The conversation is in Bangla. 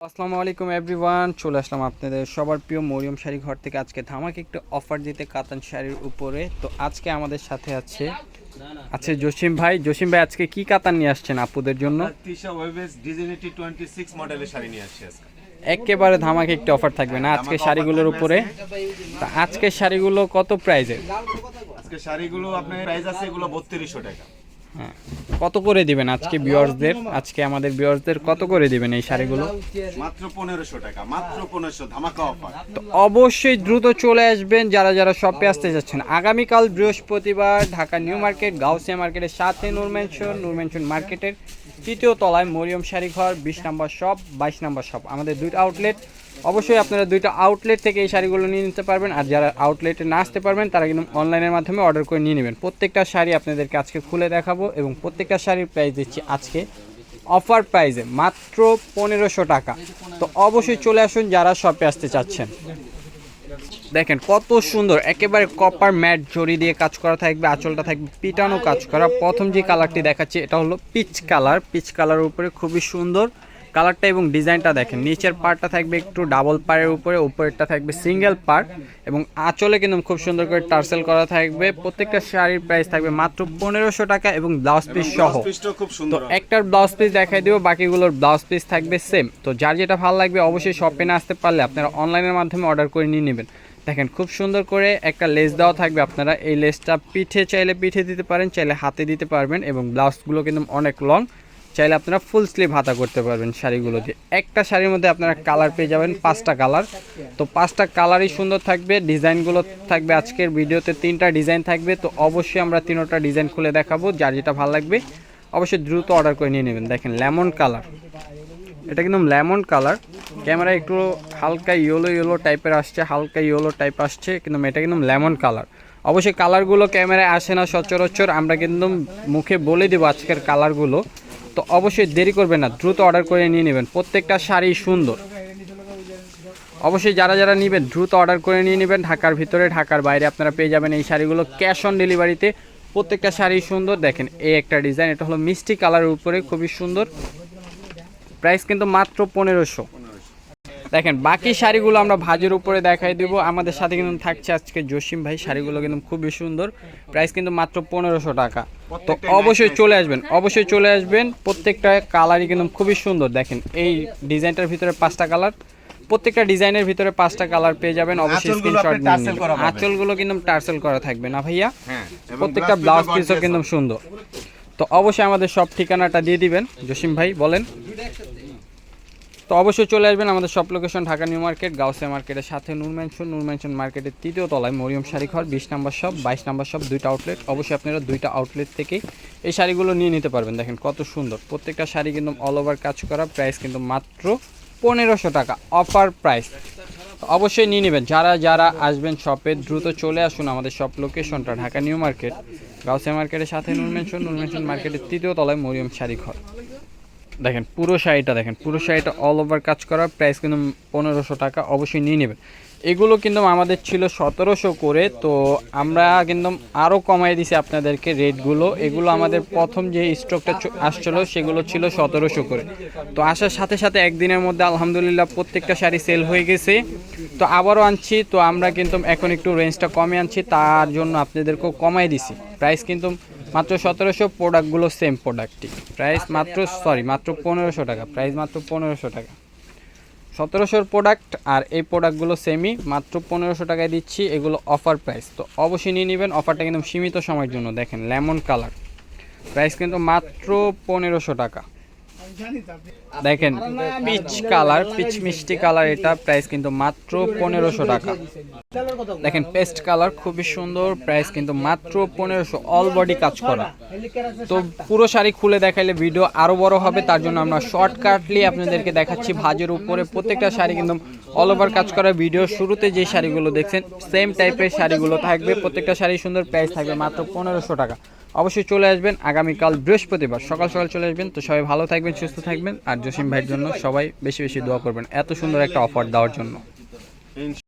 আসসালামু আলাইকুম এভরিওয়ান চলে আসলাম আপনাদের সবার প্রিয় মরিয়ম শাড়ি ঘর থেকে। আজকে ধামাকে একটু অফার দিতে কাতান শাড়ির উপরে। তো আজকে আমাদের সাথে আছে আছে জসিম ভাই। জসিম ভাই আজকে কি কাতান নিয়ে আসছেন আপুদের জন্য? তিশা ওয়েবেস ডিজেনিটি টোয়েন্টি সিক্স মডেলের শাড়ি নিয়ে আসছি আজকে। একেবারে ধামাকে একটু অফার থাকবে না আজকে শাড়িগুলোর উপরে। তা আজকে শাড়িগুলো কত প্রাইজের আজকে শাড়িগুলো আপনার প্রাইস আছে এগুলো বত্রিশশো টাকা। কত করে দিবেন আজকে ভিউয়ার্সদের আজকে আমাদের বিয়ার্সদের কত করে দিবেন এই শাড়িগুলো? মাত্র 1500 টাকা মাত্র 1500 ধামাকা অফার তো অবশ্যই দ্রুত চলে আসবেন যারা যারা শপে আসতে যাচ্ছেন। আগামীকাল বৃহস্পতিবার ঢাকা নিউ মার্কেট গাউসিয়া মার্কেটের সাথে নূর নুরমেনশন নূর ম্যানশন মার্কেটের তৃতীয় তলায় মরিয়ম শাড়ি ঘর, বিশ নম্বর শপ বাইশ নম্বর শপ আমাদের দুইটা আউটলেট অবশ্যই আপনারা দুইটা আউটলেট থেকে এই শাড়িগুলো নিয়ে নিতে পারবেন। আর যারা আউটলেটে না আসতে পারবেন, তারা কিন্তু অনলাইনের মাধ্যমে অর্ডার করে নিয়ে নেবেন। প্রত্যেকটা শাড়ি আপনাদেরকে আজকে খুলে দেখাবো এবং প্রত্যেকটা শাড়ির প্রাইস দিচ্ছি আজকে। অফার প্রাইসে মাত্র পনেরোশো টাকা। তো অবশ্যই চলে আসুন যারা শপে আসতে চাচ্ছেন। দেখেন কত সুন্দর, একেবারে কপার ম্যাট জড়ি দিয়ে কাজ করা থাকবে, আঁচলটা থাকবে, পিটানো কাজ করা। প্রথম যে কালারটি দেখাচ্ছি, এটা হলো পিচ কালার পিচ কালারের উপরে খুবই সুন্দর কালারটা এবং ডিজাইনটা দেখেন। নিচের পার্টটা থাকবে একটু ডাবল পাড়ের উপরে উপরেরটা থাকবে সিঙ্গেল পার্ট এবং আঁচলে কিন্তু খুব সুন্দর করে টার্সেল করা থাকবে। প্রত্যেকটা শাড়ির প্রাইস থাকবে মাত্র পনেরোশো টাকা এবং ব্লাউজ পিস সহ। খুব তো সুন্দর। একটার ব্লাউজ পিস দেখাই দিব বাকিগুলোর ব্লাউজ পিস থাকবে সেম তো যার যেটা ভালো লাগবে অবশ্যই শপে না আসতে পারলে আপনারা অনলাইনের মাধ্যমে অর্ডার করে নিয়ে নেবেন। দেখেন খুব সুন্দর করে একটা লেস দেওয়া থাকবে আপনারা। এই লেসটা পিঠে চাইলে পিঠে দিতে পারেন চাইলে হাতে দিতে পারবেন এবং ব্লাউজগুলো কিন্তু অনেক লং চাইলে আপনারা ফুল স্লিভ হাতা করতে পারবেন শাড়িগুলো দিয়ে একটা শাড়ির মধ্যে আপনারা কালার পেয়ে যাবেন পাঁচটা কালার তো পাঁচটা কালারই সুন্দর থাকবে, ডিজাইনগুলো থাকবে আজকের ভিডিওতে তিনটা ডিজাইন থাকবে। তো অবশ্যই আমরা তিনোটা ডিজাইন খুলে দেখাবো, যার যেটা ভালো লাগবে। অবশ্যই দ্রুত অর্ডার করে নিয়ে নেবেন। দেখেন লেমন কালার এটা কিন্তু লেমন কালার ক্যামেরা একটু হালকা ইয়েলো ইয়েলো টাইপের আসছে, হালকা ইয়েলো টাইপ আসছে, কিন্তু এটা কিন্তু লেমন কালার অবশ্যই কালারগুলো ক্যামেরায় আসে না সচরাচর। আমরা কিন্তু মুখে বলে দেবো আজকের কালারগুলো তো অবশ্যই দেরি করবেন না, দ্রুত অর্ডার করে নিয়ে নেবেন। প্রত্যেকটা শাড়ি সুন্দর। অবশ্যই যারা যারা নেবেন, দ্রুত অর্ডার করে নিয়ে নেবেন। ঢাকার ভিতরে, ঢাকার বাইরে আপনারা পেয়ে যাবেন এই শাড়িগুলো ক্যাশ অন ডেলিভারিতে প্রত্যেকটা শাড়ি সুন্দর। দেখেন, এই একটা ডিজাইন এটা হলো মিষ্টি কালারের উপরে, খুবই সুন্দর। প্রাইস কিন্তু মাত্র পনেরোশো। দেখেন বাকি শাড়িগুলো আমরা ভাজের উপরে দেখাই দিব। আমাদের সাথে কিন্তু থাকছে আজকে জসিম ভাই। শাড়িগুলো কিন্তু খুবই সুন্দর। প্রাইস কিন্তু মাত্র পনেরোশো টাকা। তো অবশ্যই চলে আসবেন অবশ্যই চলে আসবেন। প্রত্যেকটা কালারই কিন্তু খুবই সুন্দর। দেখেন এই ডিজাইনটার ভিতরে পাঁচটা কালার। প্রত্যেকটা ডিজাইনের ভিতরে পাঁচটা কালার পেয়ে যাবেন। অবশ্যই স্ক্রিনশট পাবেন। আঁচলগুলো কিন্তু টার্সেল করা থাকবে না ভাইয়া? হ্যাঁ প্রত্যেকটা ব্লাউজ পিসও কিন্তু সুন্দর। তো অবশ্যই আমাদের সব ঠিকানাটা দিয়ে দিবেন। জসিম ভাই বলেন। তো অবশ্যই চলে আসবেন আমাদের সব লোকেশন ঢাকা নিউ মার্কেট গাউসে মার্কেটের সাথে নূর ম্যানশন মার্কেটের তৃতীয় তলায় মরিয়ম শাড়ি ঘর, বিশ নাম্বার শপ বাইশ নাম্বার শপ দুইটা আউটলেট অবশ্যই আপনারা দুইটা আউটলেট থেকেই এই শাড়িগুলো নিয়ে নিতে পারবেন। দেখেন কত সুন্দর। প্রত্যেকটা শাড়ি কিন্তু অল ওভার কাজ করা প্রাইস কিন্তু মাত্র পনেরোশো টাকা অফার প্রাইস অবশ্যই নিয়ে নেবেন। যারা যারা আসবেন শপে দ্রুত চলে আসুন আমাদের শপ লোকেশনটা ঢাকা নিউ মার্কেট গাউসে মার্কেটের সাথে নূর ম্যানশন নূর মার্কেটের তৃতীয় তলায় মরিয়ম শাড়ি ঘর। দেখেন, পুরো শাড়িটা দেখেন, পুরো শাড়িটা অল ওভার কাজ করা প্রাইস কিন্তু পনেরোশো টাকা অবশ্যই নিয়ে নেবেন। এগুলো কিন্তু আমাদের ছিল সতেরোশো করে, তো আমরা কিন্তু আরও কমাই দিছি আপনাদেরকে রেটগুলো। এগুলো আমাদের প্রথম যে স্টকটা আসছিল, সেগুলো ছিল সতেরোশো করে। তো আসার সাথে সাথে একদিনের মধ্যে আলহামদুলিল্লাহ প্রত্যেকটা শাড়ি সেল হয়ে গেছে। তো আবারও আনছি, তো আমরা কিন্তু এখন একটু রেঞ্জটা কমে আনছি, তার জন্য আপনাদেরকেও কমাই দিছি। প্রাইস কিন্তু মাত্র সতেরোশো প্রোডাক্টগুলো সেম প্রোডাক্টটি প্রাইস মাত্র সরি মাত্র পনেরোশো টাকা। প্রাইস মাত্র পনেরোশো টাকা। সতেরোশোর প্রোডাক্ট আর এই প্রোডাক্টগুলো সেমই মাত্র পনেরোশো টাকায় দিচ্ছি। এগুলো অফার প্রাইস তো অবশ্যই নিয়ে নেবেন। অফারটা কিন্তু সীমিত সময়ের জন্য। দেখেন লেমন কালার প্রাইস কিন্তু মাত্র পনেরোশো টাকা। দেখেন পিচ কালার পিচ মিষ্টি কালার এটা প্রাইস কিন্তু মাত্র পনেরোশো টাকা। দেখেন পেস্ট কালার খুবই সুন্দর প্রাইস কিন্তু মাত্র পনেরোশো অল বডি কাজ করা। তো পুরো শাড়ি খুলে দেখাইলে ভিডিও আরও বড় হবে, তার জন্য আমরা শর্টকাটলি আপনাদেরকে দেখাচ্ছি ভাজের উপরে। প্রত্যেকটা শাড়ি কিন্তু অল ওভার কাজ করা ভিডিও শুরুতে যে শাড়িগুলো দেখছেন সেম টাইপের শাড়িগুলো থাকবে। প্রত্যেকটা শাড়ি সুন্দর প্রাইস থাকবে মাত্র পনেরোশো টাকা। অবশ্যই চলে আসবেন আগামীকাল বৃহস্পতিবার। সকাল সকাল চলে আসবেন। তো সবাই ভালো থাকবেন, সুস্থ থাকবেন। আর জসিম ভাইয়ের জন্য সবাই বেশি বেশি দোয়া করবেন এত সুন্দর একটা অফার দেওয়ার জন্য।